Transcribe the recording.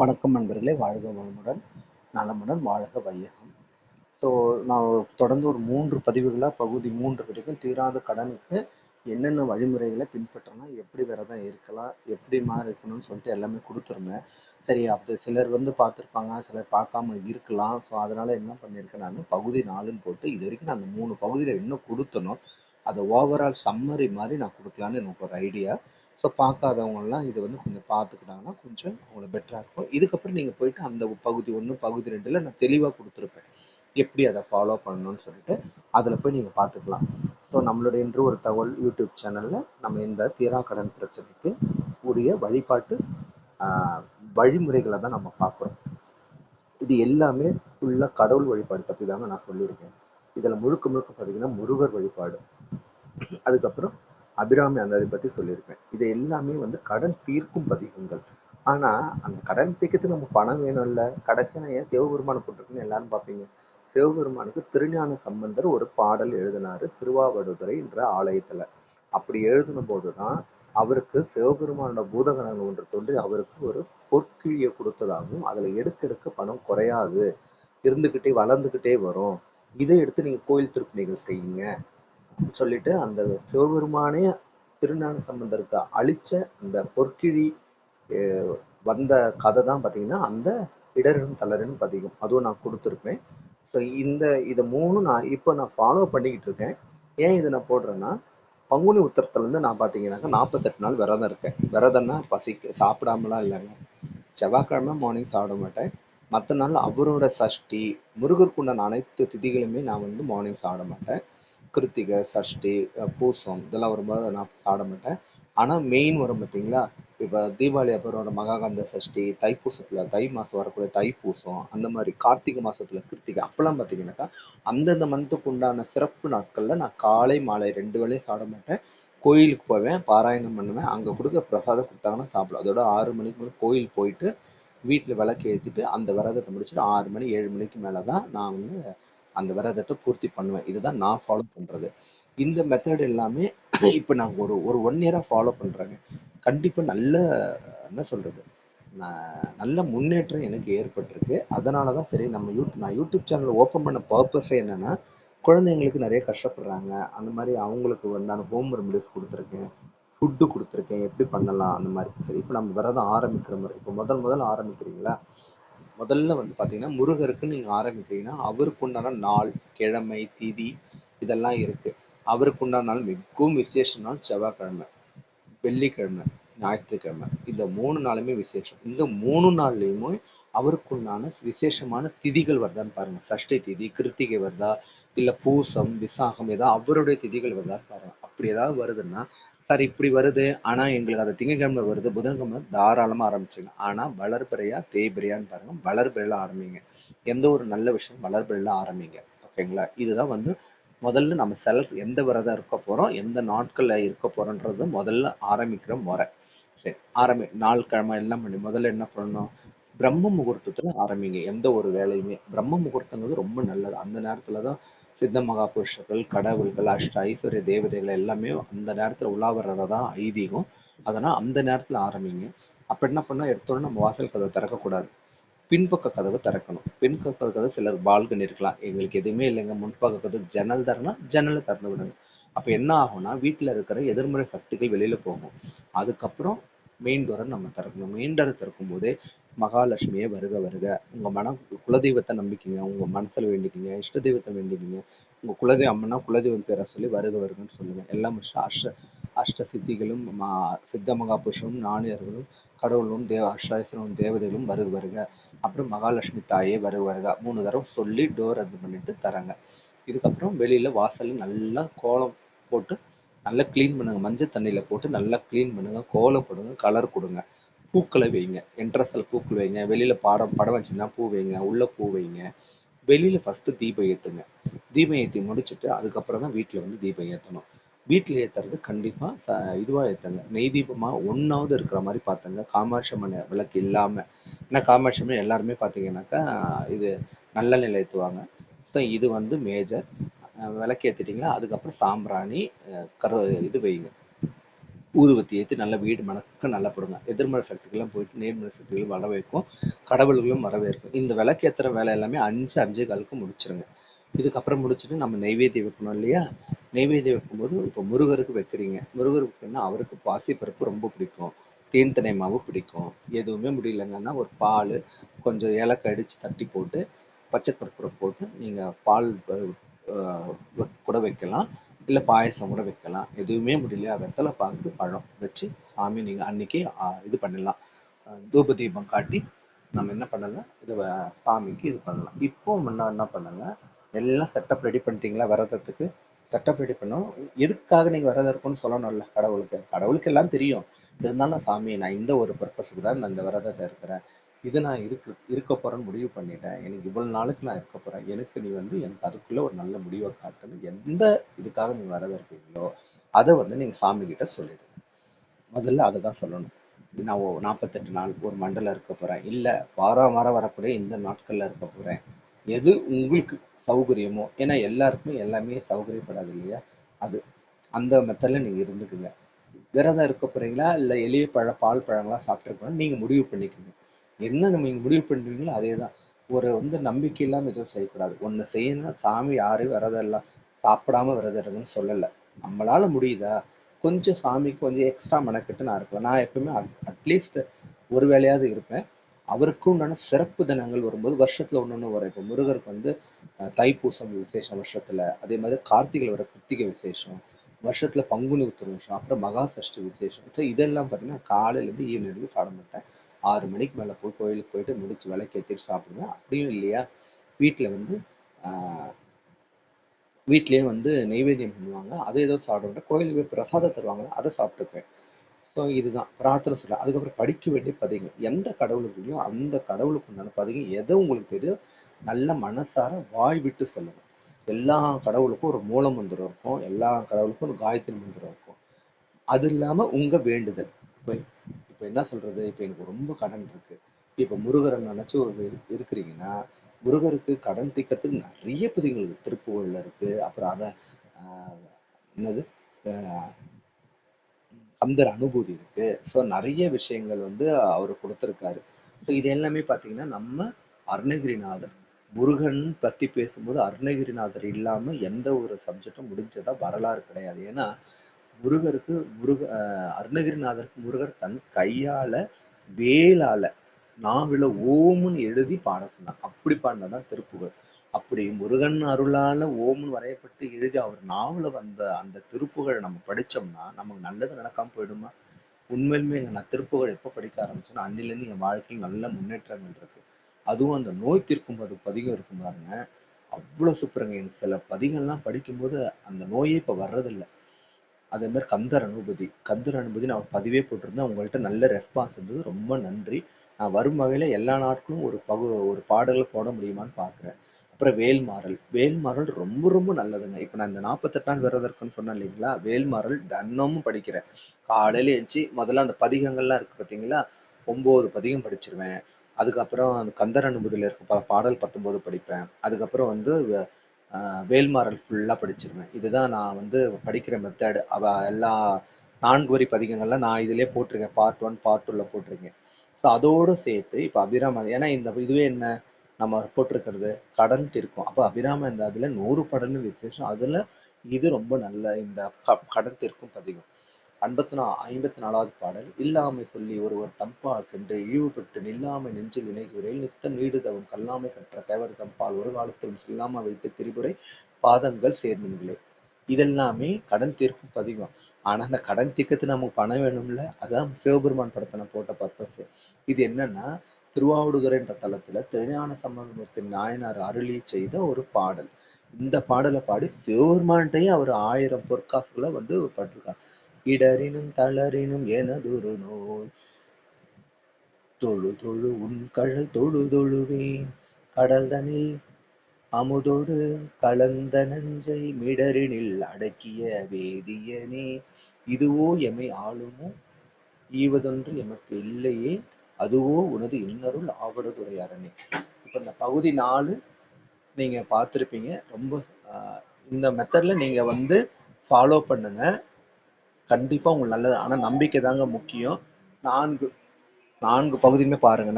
வணக்கம் நண்பர்களே வாழ்க வளமுடன் நலமுடன் வாழ்க வையகம். ஸோ நான் தொடர்ந்து ஒரு மூன்று பதிவுகளாக பகுதி மூன்று வரைக்கும் தீராத கடனுக்கு என்னென்ன வழிமுறைகளை பின்பற்றணும் எப்படி விரதம் இருக்கலாம் எப்படி மாதிரி இருக்கணும்னு சொல்லிட்டு எல்லாமே கொடுத்துருந்தேன். சரி அப்படி சிலர் வந்து பார்த்துருப்பாங்க சிலர் பார்க்காம இருக்கலாம். ஸோ அதனால என்ன பண்ணியிருக்கேன் நான் பகுதி நாலுன்னு போட்டு இது வரைக்கும் நான் அந்த மூணு பகுதியில் இன்னும் கொடுத்தனும். அதை ஓவரால் சம்மரி மாதிரி நான் கொடுக்கலான்னு எனக்கு ஒரு ஐடியா ஸோ பார்க்காதவங்கலாம் இதை வந்து கொஞ்சம் பார்த்துக்கிட்டாங்கன்னா கொஞ்சம் அவங்களுக்கு பெட்டராக இருக்கும். இதுக்கப்புறம் நீங்கள் போயிட்டு அந்த பகுதி ஒன்று பகுதி ரெண்டில் நான் தெளிவாக கொடுத்துருப்பேன். எப்படி அதை ஃபாலோ பண்ணணும்னு சொல்லிட்டு அதில் போய் நீங்கள் பார்த்துக்கலாம். ஸோ நம்மளுடைய இன்று ஒரு தகவல் யூடியூப் சேனலில் நம்ம இந்த தீரா கடன் பிரச்சனைக்கு உரிய வழிபாட்டு ஆஹ், வழிமுறைகளை தான் நம்ம பார்க்குறோம். இது எல்லாமே ஃபுல்லாக கடவுள் வழிபாடு பற்றி தாங்க நான் சொல்லியிருக்கேன். இதில் முழுக்க முழுக்க பார்த்தீங்கன்னா முருகர் வழிபாடு. அதுக்கப்புறம் அபிராமி அந்த இதை பற்றி சொல்லியிருப்பேன். இது எல்லாமே வந்து கடன் தீர்க்கும் பதிகங்கள். ஆனால் அந்த கடன் தீர்க்கத்துக்கு நம்ம பணம் வேணும்ல? கடைசியாக நான் ஏன் சிவபெருமானை போட்டிருக்குன்னு எல்லாரும் பார்ப்பீங்க. சிவபெருமானுக்கு திருஞான சம்பந்தர் ஒரு பாடல் எழுதினாரு திருவாவடுதுறை என்ற ஆலயத்துல. அப்படி எழுதின போதுதான் அவருக்கு சிவபெருமானோட பூதகணங்கள் ஒன்று தோன்றி அவருக்கு ஒரு பொற்கிழியை கொடுத்ததாகவும் அதுல எடுக்க எடுக்க பணம் குறையாது. இருந்துகிட்டே வளர்ந்துகிட்டே வரும். இதை எடுத்து நீங்க கோயில் திருப்பணிகள் செய்யுங்க. சொல்லிட்டு அந்த சிவபெருமானே திருஞான சம்பந்தருக்கு அழிச்ச அந்த பொற்கிழி வந்த கதை தான் பார்த்தீங்கன்னா அந்த இடரும் தளரும் பதிகம் அதுவும் நான் கொடுத்துருப்பேன். ஸோ இந்த இதை மூணும் நான் இப்போ நான் ஃபாலோ பண்ணிக்கிட்டு இருக்கேன். ஏன் இதை நான் போடுறேன்னா பங்குனி உத்தரத்துலேருந்து நான் பார்த்தீங்கன்னாக்கா நாற்பத்தெட்டு நாள் விரதம் இருக்கேன். விரதம்னா பசிக்க சாப்பிடாமலாம் இல்லைங்க. செவ்வாய்க்கிழமை மார்னிங் சாப்பிட மாட்டேன். மற்ற நாள் அவரோட சஷ்டி முருகருக்குண்டான அனைத்து திதிகளுமே நான் வந்து மார்னிங் சாப்பிட மாட்டேன். கிருத்திகை சஷ்டி பூசம் இதெல்லாம் வரும்போது நான் சாப்பிட மாட்டேன். ஆனால் மெயின் வரும் பார்த்தீங்களா? இப்போ தீபாவளி அப்புறம் வர மகாகந்த சஷ்டி தைப்பூசத்தில் தை மாதம் வரக்கூடிய தைப்பூசம் அந்த மாதிரி கார்த்திகை மாதத்தில் கிருத்திகை அப்போல்லாம் பார்த்தீங்கன்னாக்கா அந்தந்த மந்த்துக்கு உண்டான சிறப்பு நாட்களில் நான் காலை மாலை ரெண்டு வேளையும் சாப்பிட மாட்டேன். கோயிலுக்கு போவேன் பாராயணம் பண்ணுவேன். அங்கே கொடுக்குற பிரசாதம் கொடுத்தாங்கன்னா சாப்பிடுவேன் அதோட ஆறு மணிக்கு மேலே கோயில் போயிட்டு வீட்டில் விளக்கு ஏற்றிட்டு அந்த விரதத்தை முடிச்சுட்டு ஆறு மணி ஏழு மணிக்கு மேலே தான் நான் வந்து அந்த விரதத்தை பூர்த்தி பண்ணுவேன். இதுதான் நான் ஃபாலோ பண்றது. இந்த மெத்தட் எல்லாமே இப்போ நான் ஒரு ஒரு ஒன் இயரா ஃபாலோ பண்றேங்க. கண்டிப்பா நல்ல என்ன சொல்றது? நான் நல்ல முன்னேற்றம் எனக்கு ஏற்பட்டிருக்கு. அதனால தான் சரி நம்ம யூடியூப் நான் யூடியூப் சேனல் ஓப்பன் பண்ண பர்பஸே என்னன்னா குழந்தைங்களுக்கு நிறைய கஷ்டப்படுறாங்க. அந்த மாதிரி அவங்களுக்கு வந்தான ஹோம் ரெமடிஸ் கொடுத்துருக்கேன். ஃபுட்டு கொடுத்துருக்கேன். எப்படி பண்ணலாம்? அந்த மாதிரி. சரி இப்போ நம்ம விரதம் ஆரம்பிக்கிற மாதிரி இப்போ முதல் முதல்ல ஆரம்பிக்கிறீங்களா? முதல்ல வந்து பார்த்தீங்கன்னா முருகருக்கு நீங்கள் ஆரம்பிக்கிறீங்கன்னா அவருக்கு உண்டான நாள் கிழமை திதி இதெல்லாம் இருக்குது அவருக்கு உண்டான நாள் மிகவும் விசேஷ நாள் செவ்வாய்க்கிழமை வெள்ளிக்கிழமை ஞாயிற்றுக்கிழமை. இந்த மூணு நாளுமே விசேஷம். இந்த மூணு நாள்லையுமே அவருக்குண்டான விசேஷமான திதிகள் வருதான்னு பாருங்க. சஷ்டி திதி கிருத்திகை வருதா இல்லை பூசம் விசாகம் ஏதாவது அவருடைய திதிகள் வருதான்னு பாருங்க. அப்படி ஏதாவது வருதுன்னா சார் இப்படி வருது. ஆனா எங்களுக்கு அது திங்கட்கிழமை வருது. புதன்கிழமை தாராளமா ஆரம்பிச்சுங்க. ஆனா வளர்பிறையா தேய்பிறையான்னு பாருங்க. வளர்பிறையில ஆரம்பிங்க. எந்த ஒரு நல்ல விஷயம் வளர்பிறையில ஆரம்பிங்க. ஓகேங்களா? இதுதான் வந்து முதல்ல நம்ம செல்ஃப் எந்த விரதம் இருக்க போறோம் எந்த நாட்கள்ல இருக்க போறோன்றது முதல்ல ஆரம்பிக்கிற முறை. சரி ஆரம்பி நாள் கிழமை எல்லாம் பண்ணி முதல்ல என்ன பண்ணணும்? பிரம்ம முகூர்த்தத்துல ஆரம்பிங்க. எந்த ஒரு வேலையுமே. பிரம்ம முகூர்த்தங்கிறது ரொம்ப நல்லது. அந்த நேரத்துல தான் சித்த மகா புருஷர்கள் கடவுள்கள் அஷ்ட ஐஸ்வர்ய தேவதைகள் எல்லாமே அந்த நேரத்துல உலா வர்றதா தான் ஐதீகம். அதனால் அந்த நேரத்துல ஆரம்பிங்க. அப்ப என்ன பண்ணால் எடுத்தோடனே நம்ம வாசல் கதவை திறக்கக்கூடாது. பின்பக்க கதவை திறக்கணும். பின்பக்க கதவு சிலர் பால்கனி இருக்கலாம். எங்களுக்கு எதுவுமே இல்லைங்க. முன்பக்க கதவு ஜன்னல் தரனா ஜன்னலை திறந்து விடுங்க. அப்போ என்ன ஆகும்னா வீட்டில் இருக்கிற எதிர்மறை சக்திகள் வெளியில போகும். அதுக்கப்புறம் மெயின் டோரை நம்ம திறக்கணும். மெயின் டோரை திறக்கும் போதே மகாலட்சுமியே வருக வருக. உங்கள் மனம் குலதெய்வத்தை நம்பிக்கைங்க. உங்கள் மனசில் வேண்டிக்கிங்க. இஷ்ட தெய்வத்தை வேண்டிக்கிங்க. உங்கள் குலதெய்வம் அம்மனா குலதெய்வம் பேரை சொல்லி வருக வருகன்னு சொல்லுங்கள் எல்லாம் அஷ்ட அஷ்ட சித்திகளும் மா- சித்த மகாபுருஷனும் நாணியர்களும் கடவுளும் தேவ அஷ்டாயசனும் தேவதைகளும் வருக வருக. அப்புறம் மகாலட்சுமி தாயே வருக வருக. மூணு தடவை சொல்லி டோர் இது பண்ணிட்டு தராங்க. இதுக்கப்புறம் வெளியில் வாசலில் நல்லா கோலம் போட்டு நல்லா க்ளீன் பண்ணுங்கள் மஞ்சள் தண்ணியில் போட்டு நல்லா க்ளீன் பண்ணுங்கள் கோலம் போடுங்க கலர் கொடுங்க. பூக்களை வைங்க. என்ட்ரஸில் பூக்கள் வைங்க. வெளியில் பாடம் படம் வச்சுன்னா பூ வைங்க. உள்ளே பூ வைங்க. வெளியில் ஃபஸ்ட்டு தீபம் ஏற்றுங்க தீபம் ஏற்றி முடிச்சுட்டு அதுக்கப்புறம் தான் வீட்டில் வந்து தீபம் ஏற்றணும் வீட்டில் ஏற்றுறது கண்டிப்பாக ச இதுவாக ஏற்றுங்க நெய் தீபமாக ஒன்றாவது இருக்கிற மாதிரி பாத்துங்க. காமாட்சி விளக்கு இல்லாமல் ஏன்னா காமாட்சி எல்லாருமே பார்த்தீங்கன்னாக்கா இது நல்ல நிலை ஏற்றுவாங்க ஸோ இது வந்து மேஜர் விளக்கு ஏற்றிட்டிங்களா அதுக்கப்புறம் சாம்பிராணி கரு இது வைங்க. ஊதுவத்தி ஏற்றி நல்ல வீடு மணக்க நல்லா போடுங்க. எதிர்மறை சக்திகள்லாம் போயிட்டு நேர்மறை சக்திகள் வர வைக்கும் கடவுள்களும் வரவேற்கும். இந்த விளக்கேத்துற வேலை எல்லாமே அஞ்சு அஞ்சு காலுக்கு முடிச்சிருங்க. இதுக்கப்புறம் முடிச்சுட்டு நம்ம நெய்வேத்தியம் வைக்கணும் இல்லையா? நெய்வேத்தியம் வைக்கும்போது இப்போ முருகருக்கு வைக்கிறீங்க. முருகருக்கு வைக்கணும்னா அவருக்கு பாசிப்பருப்பு ரொம்ப பிடிக்கும். தேன் தினை மாவு பிடிக்கும். எதுவுமே முடியலங்கன்னா ஒரு பால் கொஞ்சம் ஏலக்காய் அடித்து தட்டி போட்டு பச்சை கற்பூரம் போட்டு நீங்கள் பால் கூட வைக்கலாம். இல்லை பாயசம் கூட வைக்கலாம். எதுவுமே முடியலையா? வெத்தலை பாக்கு பழம் வச்சு சாமி நீங்கள் அன்னைக்கு ஆஹ் இது பண்ணிடலாம் தூப தீபம் காட்டி நம்ம என்ன பண்ணலாம்? இது சாமிக்கு இது பண்ணலாம். இப்போ முன்ன என்ன பண்ணுங்க? எல்லாம் செட்டப் ரெடி பண்ணிட்டீங்களா விரதத்துக்கு? செட்டப் ரெடி பண்ணோம். எதுக்காக நீங்க விரதம் இருக்கும்னு சொல்லணும்ல கடவுளுக்கு. கடவுளுக்கு எல்லாம் தெரியும். இருந்தாலும் சாமி நான் இந்த ஒரு பர்பஸுக்கு தான் நான் இந்த விரதத்தை இருக்கிறேன். இது நான் இருக்கு இருக்க போறேன்னு முடிவு பண்ணிட்டேன். எனக்கு இவ்வளோ நாளுக்கு நான் இருக்க போறேன். எனக்கு நீ வந்து எனக்கு அதுக்குள்ள ஒரு நல்ல முடிவை காட்டணும். எந்த இதுக்காக நீ வரத இருக்கீங்களோ அதை வந்து நீங்கள் சாமி கிட்ட சொல்லிடுங்க. முதல்ல அதை தான் சொல்லணும். நான் ஓ- நாற்பத்தெட்டு நாள் ஒரு மண்டலம் இருக்க போறேன். இல்லை வாரம் வாரம் வரக்கூடிய இந்த நாட்கள்ல இருக்க போறேன். எது உங்களுக்கு சௌகரியமோ ஏன்னா எல்லாருக்குமே எல்லாமே சௌகரியப்படாது இல்லையா? அது அந்த மெத்தடில் நீங்கள் இருந்துக்குங்க. விரதம் இருக்க போறீங்களா? இல்லை எளிய பழ பால் பழங்களாக சாப்பிட்டுருக்கோன்னு நீங்கள் முடிவு பண்ணிக்கோங்க. என்ன நம்ம இங்கே முடிவு பண்ணுவீங்களோ அதே தான் ஒரு வந்து நம்பிக்கை இல்லாமல் எதுவும் செய்யக்கூடாது. ஒன்று செய்யணும் சாமி யாரும் விரதம் எல்லாம் சாப்பிடாம விரதம் இருக்குன்னு சொல்லலை. நம்மளால முடியுதா? கொஞ்சம் சாமிக்கு கொஞ்சம் எக்ஸ்ட்ரா மெனக்கெட்டு நான் இருப்பேன் நான் எப்பவுமே அட்லீஸ்ட் ஒரு வேலையாவது இருப்பேன். அவருக்கு உண்டான சிறப்பு தினங்கள் வரும்போது வருஷத்துல ஒன்று வரும். இப்போ முருகருக்கு வந்து தைப்பூசம் விசேஷம் வருஷத்துல. அதே மாதிரி கார்த்திகை வர கிருத்திகை விசேஷம் வருஷத்துல பங்குனி உத்திர விசேஷம் அப்புறம் மகா சஷ்டி விசேஷம். ஸோ இதெல்லாம் பார்த்தீங்கன்னா காலையிலேருந்து ஈவினிங் வரைக்கும் சாப்பிட மாட்டேன். ஆறு மணிக்கு மேலே போய் கோயிலுக்கு போயிட்டு முடிச்சு விளக்கேற்றிட்டு சாப்பிடுவேன் அப்படியும் இல்லையா? வீட்டில் வந்து ஆஹ் வீட்லயே வந்து நெய்வேத்தியம் பண்ணுவாங்க. அதை ஏதோ சாப்பிடுவேன் கோயிலுக்கு போய் பிரசாதம் தருவாங்க அதை சாப்பிட்டுப்பேன். ஸோ இதுதான். பிரார்த்தனை சொல்ல அதுக்கப்புறம் படிக்க வேண்டிய பதிகம் எந்த கடவுளுக்குள்ளயோ அந்த கடவுளுக்கு உண்டான பதவி எதை உங்களுக்கு தெரியும் நல்ல மனசார வாய் விட்டு சொல்லுங்க. எல்லா கடவுளுக்கும் ஒரு மூல மந்திரம் இருக்கும். எல்லா கடவுளுக்கும் ஒரு காயத்ரி மந்திரம் இருக்கும். அது இல்லாமல் உங்கள் வேண்டுதல். இப்போ என்ன சொல்றது? இப்போ எனக்கு ரொம்ப கடன் இருக்கு. இப்போ முருகரை நினைச்சு ஒரு இருக்கிறீங்கன்னா முருகருக்கு கடன் தீர்க்கறதுக்கு நிறைய பதிகள் இருக்கு. இருக்கு. அப்புறம் அதை என்னது? கந்தர் அனுபூதி இருக்கு. ஸோ நிறைய விஷயங்கள் வந்து அவர் கொடுத்துருக்காரு. ஸோ இது எல்லாமே பார்த்தீங்கன்னா நம்ம அருணகிரிநாதர் முருகன் பத்தி பேசும்போது அருணகிரிநாதர் இல்லாம எந்த ஒரு சப்ஜெக்டும் முடிஞ்சதா வரலாறு கிடையாது. ஏன்னா முருகருக்கு முருக அருணகிரிநாதருக்கு முருகர் தன் கையால வேலால நாவில ஓமுன்னு எழுதி பாட சொன்னார் அப்படி பாடினதான் திருப்புகழ். அப்படி முருகன் அருளால ஓமுன்னு வரையப்பட்டு எழுதி அவர் நாவல வந்த அந்த திருப்புகழை நம்ம படிச்சோம்னா நமக்கு நல்லது நடக்காம போயிடுமா? உண்மையிலுமே நான் திருப்புகழ் எப்போ படிக்க ஆரம்பிச்சேன்னா அன்னிலேருந்து என் வாழ்க்கையில் நல்ல முன்னேற்றங்கள் இருக்கு. அதுவும் அந்த நோய் தீர்க்கும் போது பதிகம் இருக்கும் பாருங்க. அவ்வளவு சூப்பருங்க. எனக்கு சில பதிகம்லாம் படிக்கும்போது அந்த நோயே இப்ப வர்றதில்லை. அதே மாதிரி கந்தர் அனுபதி. கந்தர் அனுபதி நான் பதிவே போட்டிருந்தேன். உங்கள்கிட்ட நல்ல ரெஸ்பான்ஸ் இருந்தது. ரொம்ப நன்றி. நான் வரும் வகையில் எல்லா நாட்களும் ஒரு பகு ஒரு பாடல்கள் போட முடியுமான்னு பார்க்குறேன். அப்புறம் வேல்மாறல். வேல்மாறல் ரொம்ப ரொம்ப நல்லதுங்க. இப்போ நான் இந்த நாற்பத்தெட்டு நாள் விரதம் இருக்குன்னு சொன்னேன் இல்லைங்களா? வேல்மாறல் தினமும் படிக்கிறேன். காலையில எழுந்துச்சு முதல்ல அந்த பதிகங்கள்லாம் இருக்கு பார்த்தீங்களா ஒம்பது பதிகம் படிச்சிருவேன். அதுக்கப்புறம் அந்த கந்தர் அனுபதியில் இருக்க ப- பாடல் பத்தொம்போது படிப்பேன். அதுக்கப்புறம் வந்து வேல்மாறல் ஃபுல்லாக படிச்சிருவேன் இதுதான் நான் வந்து படிக்கிற மெத்தடு அவ எல்லா நான்கு வரி பதிகங்கள்லாம் நான் இதிலே போட்டிருக்கேன். பார்ட் ஒன் பார்ட் டூவில் போட்டிருக்கேன். ஸோ அதோட சேர்த்து இப்போ அபிராம ஏன்னா இந்த இதுவே என்ன? நம்ம போட்டிருக்கிறது கடன் தீர்க்கும் அப்போ அபிராம இந்த அதில் நூறு படன்னு விசேஷம். அதில் இது ரொம்ப நல்ல இந்த க- கடன் தீர்க்கும் பதிகம். ஐம்பத்தி நா ஐம்பத்தி நாலாவது பாடல் இல்லாமை சொல்லி ஒருவர் தம்பால் சென்று இழிவுபட்டு நில்லாமை நெஞ்சில் இணைகுறையில் நித்தம் நீடுதவும் கல்லாமை கற்ற தேவர் தம்பால் ஒரு காலத்திலும் சொல்லாம வைத்த திரிபுரை பாதங்கள் சேர்ந்தீங்களே. இதெல்லாமே கடன் தீர்க்கும் பதிகம். ஆனா அந்த கடன் தீர்க்கத்துக்கு நமக்கு பணம் வேணும்ல? அதான் சிவபெருமான் படத்தை நான் போட்ட பர்பஸ். இது என்னன்னா திருவாவுடுகர் என்ற தளத்துல திருஞான சம்பந்தமூர்த்தி நாயனார் அருளி செய்த ஒரு பாடல். இந்த பாடலை பாடி சிவபெருமான்கிட்டயே அவர் ஆயிரம் பொற்காசுகளை வந்து பட்டிருக்கார். இடரினும் தளரினும் எனதொரு நோய். தொழு தொழு உன் கழல் தொழு தொழுவேன். கடல் தனில் அமுதோடு கலந்த நஞ்சை மிடரினில் அடக்கிய வேதியனே. இதுவோ எமை ஆளுமோ? ஈவதொன்று எமக்கு இல்லையே. அதுவோ உனது இன்னருள் ஆவடுதுறை அரணே. இப்ப இந்த பகுதி நாலு நீங்க பார்த்துருப்பீங்க. ரொம்ப ஆஹ் இந்த மெத்தட்ல நீங்க வந்து ஃபாலோ பண்ணுங்க. கண்டிப்பாக உங்களுக்கு நல்லது. ஆனால் நம்பிக்கை தாங்க முக்கியம். நான்கு நான்கு பகுதியுமே பாருங்க.